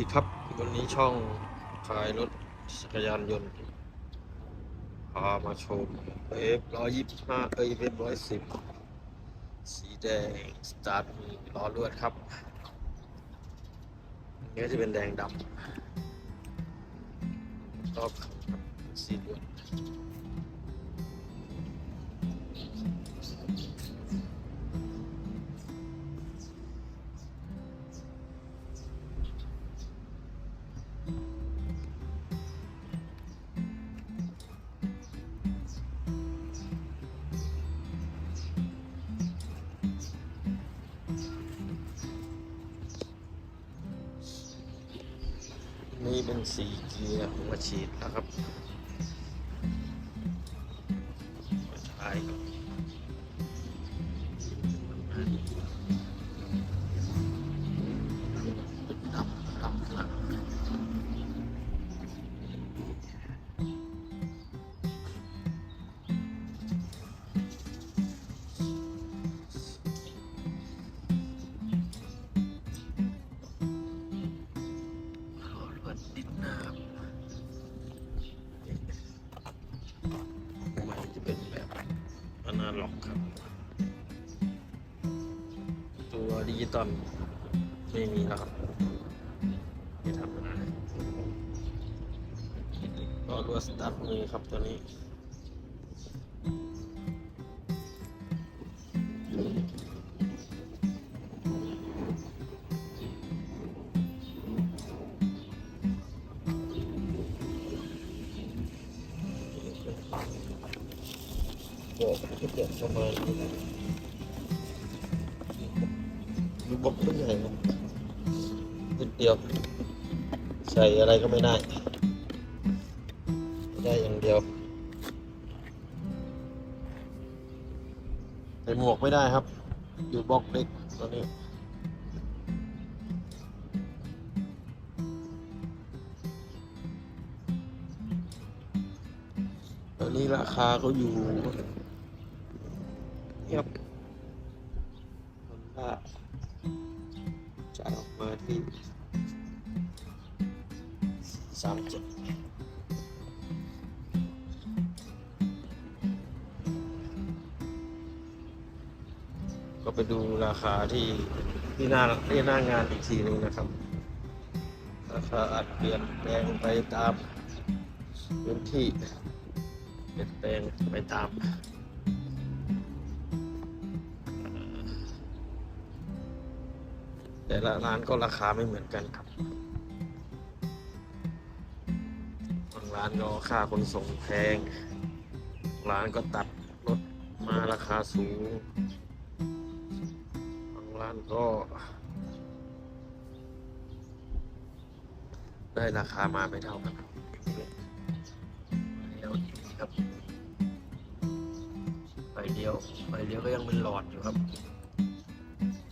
ดีครับ วันนี้ช่องขายรถจักรยานยนต์พามาชมเวฟร้อยยี่สิบห้าเอฟร้อยสิบสีแดง สตาร์ทมีล้อลวดครับนี้จะเป็นแดงดำรอบสีลวด นี่เป็นสีเกียร์หัวฉีดนะครับ ครับ ตัวดิจิตอลไม่มีแล้วครับไม่ทำนก็รัวสตาร์ทมือครับตัวนี้ บอกก็จะประมาณนี้นะดูบอกไม่ใหญ่ครับนิดเดียว ใส่อะไรก็ไม่ได้ไม่ได้อย่างเดียวใส่หมวกไม่ได้ครับ อยู่บล็อกเล็กตอนนี้ ตอนนี้ราคาเขาอยู่เงียบมันว่าจะออกมาที่สามเจ็ดก็ไปดูราคาที่ที่หน้าที่หน้างานอีกทีนึงนะครับ ราคาอาจเปลี่ยนแปลงไปตามพื้นที่เป ลี่ยนแปลงไปตามแต่ละร้านก็ราคาไม่เหมือนกันครับ บางร้านก็ค่าขนส่งแพงบางร้านก็ตัดรถมาราคาสูง บางร้านก็ ได้ราคามาไม่เท่ากัน ครับไฟเดียวไฟเดียวก็ยังเป็นหลอดอยู่ครับ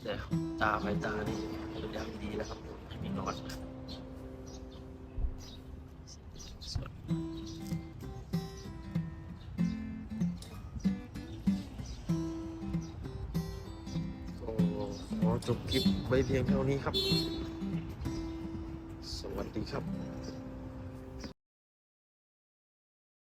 แต่ตาไฟตานี่เป็นอย่างดีแล้วครับไม่มีหลอดก็จบคลิปไว้เพียงเท่านี้ครับ สวัสดีครับ